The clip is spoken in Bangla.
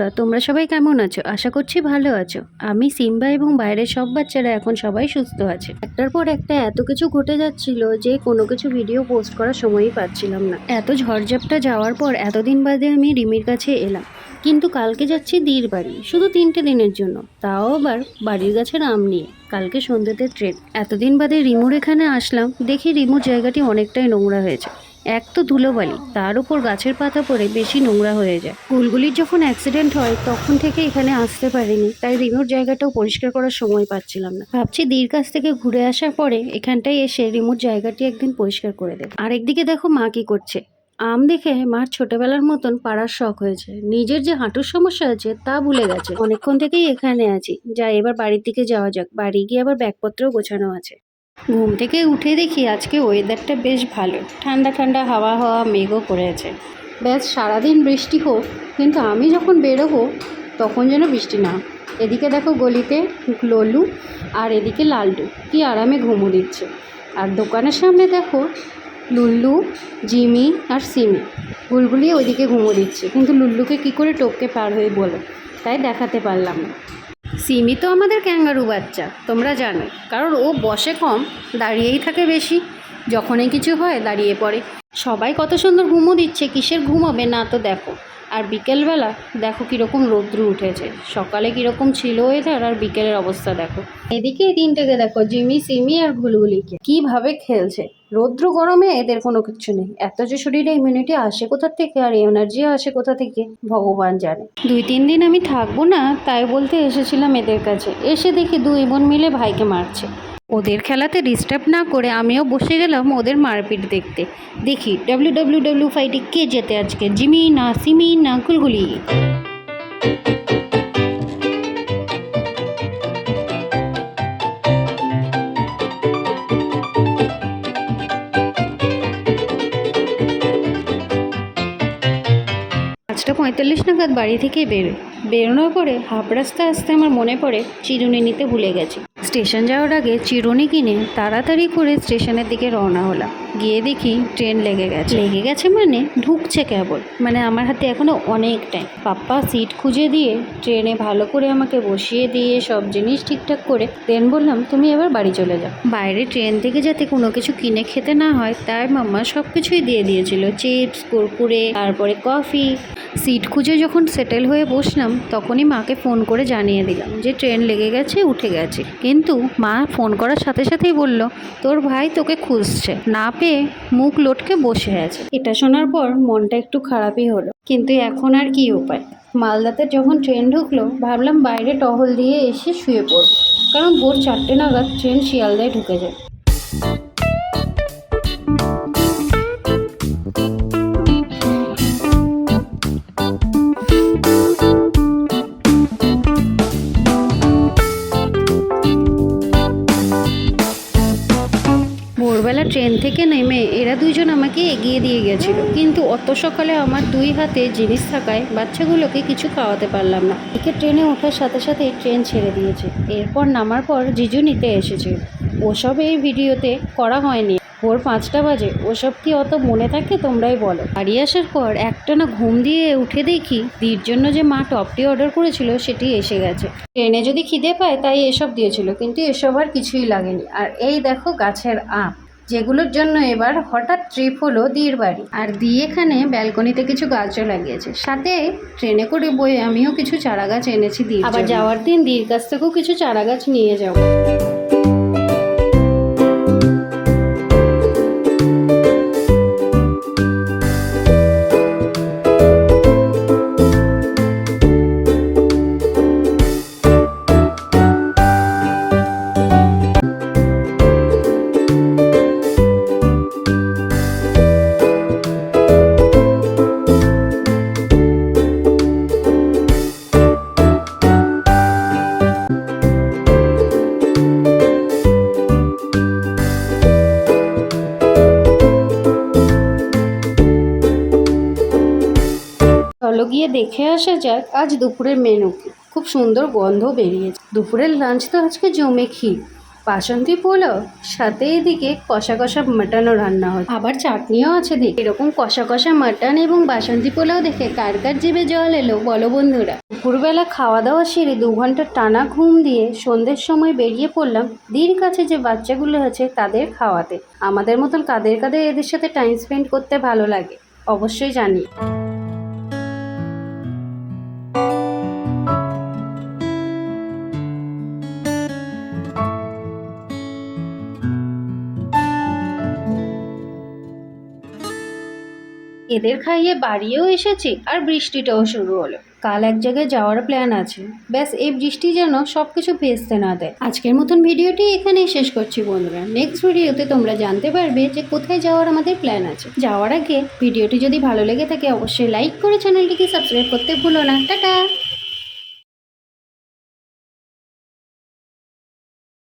বন্ধুরা, তোমরা সবাই কেমন আছো? আশা করছি ভালো আছো। আমি সিম্বা এবং বাইরের সব বাচ্চারা এখন সবাই সুস্থ আছে। একটার পর একটা এত কিছু ঘটে যাচ্ছিল যে কোনো কিছু ভিডিও পোস্ট করার সময়ই পাচ্ছিলাম না। এত ঝড়ঝাপটা যাওয়ার পর এতদিন বাদে আমি রিমির কাছে এলাম। কিন্তু কালকে যাচ্ছি দির বাড়ি, শুধু তিনটে দিনের জন্য। তাও আবার বাড়ির গাছের আম নিয়ে, কালকে সন্ধ্যেতে ট্রেন এতদিন বাদে রিমুর এখানে আসলাম, দেখি রিমুর জায়গাটি অনেকটাই নোংরা হয়েছে। এক তো ধুলোবালি, তার উপর গাছের পাতা পড়ে বেশি নোংরা হয়ে যায়। ফুলগুলির যখন অ্যাক্সিডেন্ট হয়, তখন থেকে এখানে আসতে পারিনি, তাই রিমুর জায়গাটাও পরিষ্কার করার সময় পাচ্ছিলাম না। ভাবছি দির কাছ থেকে ঘুরে আসার পরে এখানটায় এসে রিমুর জায়গাটি একদিন পরিষ্কার করে দেব। আরেকদিকে দেখো মা কি করছে। আম দেখে মার ছোটবেলার মতন পাড়ার শখ হয়েছে। নিজের যে হাঁটুর সমস্যা আছে, তা ভুলে গেছে। অনেকক্ষণ থেকেই এখানে আছি। যা এবার বাড়ির দিকে যাওয়া যাক। বাড়ি গিয়ে আবার ব্যাগপত্রও গোছানো আছে। ঘুম থেকে উঠে দেখি আজকে ওয়েদারটা বেশ ভালো। ঠান্ডা ঠান্ডা হাওয়া হাওয়া মেঘও করেছে। ব্যাস সারাদিন বৃষ্টি হোক, কিন্তু আমি যখন বেরোবো, তখন যেন বৃষ্টি না এদিকে দেখো গলিতে ললু আর এদিকে লালটু কি আরামে ঘুমো দিচ্ছে। আর দোকানের সামনে দেখো লুল্লু, জিমি আর সিমি। বুলবুলি ওইদিকে ঘুমো দিচ্ছে। কিন্তু লুল্লুকে কি করে টপকে পার হয়ে বলো? তাই দেখাতে পারলাম না। সিমি তো আমাদের ক্যাঙ্গারু বাচ্চা, তোমরা জানো। কারণ ও বসে কম, দাঁড়িয়েই থাকে বেশি। যখনই কিছু হয়, দাঁড়িয়ে পড়ে। সবাই কত সুন্দর ঘুমো দিচ্ছে, কিসের ঘুমাবে না তো দেখো। আর বিকেলবেলা দেখো কীরকম রৌদ্র উঠেছে। সকালে কীরকম ছিল ওয়েদার আর বিকেলের অবস্থা দেখো। এদিকে তিনটেকে দেখো, জিমি, সিমি আর ঘুলগুলিকে কীভাবে খেলছে। রৌদ্র গরমে এদের কোনো কিছু নেই। এত যে শরীরে ইমিউনিটি আসে কোথা থেকে আর এনার্জি আসে কোথা থেকে, ভগবান জানে। দুই তিন দিন আমি থাকব না, তাই বলতে এসেছিলাম এদের কাছে। এসে দেখি দুই বোন মিলে ভাইকে মারছে। ওদের খেলাতে ডিস্টার্ব না করে আমিও বসে গেলাম ওদের মারপিট দেখতে। দেখি ডাব্লিউ ডাব্লিউ ডাব্লিউ ফাইটে কে জেতে আজকে, জিমি না সিমি না গুলগুলি। পাঁচটা পঁয়তাল্লিশ নাগাদ বাড়ি থেকে বেরোয় বেরোনোর পরে হাফ রাস্তা আসতে আমার মনে পড়ে চিরুনি নিতে ভুলে গেছি। স্টেশন যাওয়ার আগে চিরুনি কিনে তাড়াতাড়ি করে স্টেশনের দিকে রওনা হলাম। গিয়ে দেখি ট্রেন লেগে গেছে। লেগে গেছে মানে ঢুকছে কেবল। মানে আমার হাতে এখনও অনেক টাইম পাপ্পা সিট খুঁজে দিয়ে ট্রেনে ভালো করে আমাকে বসিয়ে দিয়ে সব জিনিস ঠিকঠাক করে দেন বললাম, তুমি এবার বাড়ি চলে যাও। বাইরে ট্রেন থেকে যাতে কোনো কিছু কিনে খেতে না হয়, তাই মাম্মা সব কিছুই দিয়ে দিয়েছিল। চিপস, কুরকুরে, তারপরে কফি। সিট খুঁজে যখন সেটেল হয়ে বসলাম, তখনই মাকে ফোন করে জানিয়ে দিলাম যে ট্রেন লেগে গেছে, উঠে গেছে। কিন্তু মা ফোন করার সাথে সাথেই বলল, তোর ভাই তোকে খুঁজছে। না পেয়ে মুখ লটকে বসে আছে। এটা শোনার পর মনটা একটু খারাপই হলো। কিন্তু এখন আর কি উপায়? মালদাতে যখন ট্রেন ঢুকলো, ভাবলাম বাইরে টহল দিয়ে এসে শুয়ে পড়ব। কারণ ভোর চারটে নাগাদ ট্রেন শিয়ালদায় ঢুকে যায়। নেমে এরা দুইজন আমাকে এগিয়ে দিয়ে গেছিল। কিন্তু অত সকালে আমার দুই হাতে জিনিস থাকায় বাচ্চাগুলোকে কিছু খাওয়াতে পারলাম না। একে ট্রেনে ওঠার সাথে সাথে ট্রেন ছেড়ে দিয়েছে। এরপর নামার পর জিজু নিতে এসেছে। ওসব এই ভিডিওতে করা হয়নি। ভোর পাঁচটা বাজে। ওসব কি অত মনে থাকে তোমরাই বলো। বাড়ি আসার পর একটানা ঘুম দিয়ে উঠে দেখি দির জন্য যে মা টপটি অর্ডার করেছিল সেটি এসে গেছে। ট্রেনে যদি খিদে পায় তাই এসব দিয়েছিল, কিন্তু এসব আর কিছুই লাগেনি। আর এই দেখো গাছের আম। যেগুলোর জন্য এবার হঠাৎ ট্রিপ হলো দিয়ের বাড়ি। আর দি এখানে ব্যালকনিতে কিছু গাছও লাগিয়েছে। সাথে ট্রেনে করে বয়ে আমিও কিছু চারা গাছ এনেছি দিয়ে আবার যাওয়ার দিন দির কাছ থেকেও কিছু চারা গাছ নিয়ে যাব। গিয়ে দেখে আসা যাক, আজ দুপুরের মেনু খুব সুন্দর গন্ধ বেরিয়েছে। দুপুরের লাঞ্চ তো আজকে জমে ক্ষীর। বাসন্তী পোলাও, সাথে এদিকে কষা কষা মাটনও রান্না হয়। আবার চাটনিও আছে দেখ এরকম কষা কষা মাটন এবং বাসন্তী পোলাও দেখে কার কার জিভে জল এলো, বলো বন্ধুরা। দুপুরবেলা খাওয়া দাওয়া সেরে দু ঘণ্টা টানা ঘুম দিয়ে সন্ধ্যের সময় বেরিয়ে পড়লাম দির কাছে যে বাচ্চাগুলো আছে তাদের খাওয়াতে। আমাদের মতন কাদের কাদের এদের সাথে টাইম স্পেন্ড করতে ভালো লাগে, অবশ্যই জানি। এদের খাইয়ে বাড়িও এসেছি আর বৃষ্টিটাও শুরু হলো। কাল এক জায়গায় যাওয়ার প্ল্যান আছে। ব্যাস, এই বৃষ্টি যেন সব কিছু ভেস্তে না দেয়। আজকের মতন ভিডিওটি এখানেই শেষ করছি বন্ধুরা। নেক্সট ভিডিওতে তোমরা জানতে পারবে যে কোথায় যাওয়ার আমাদের প্ল্যান আছে। যাওয়ার আগে ভিডিওটি যদি ভালো লেগে থাকে, অবশ্যই লাইক করে চ্যানেলটিকে সাবস্ক্রাইব করতে ভুলো না। টাটা!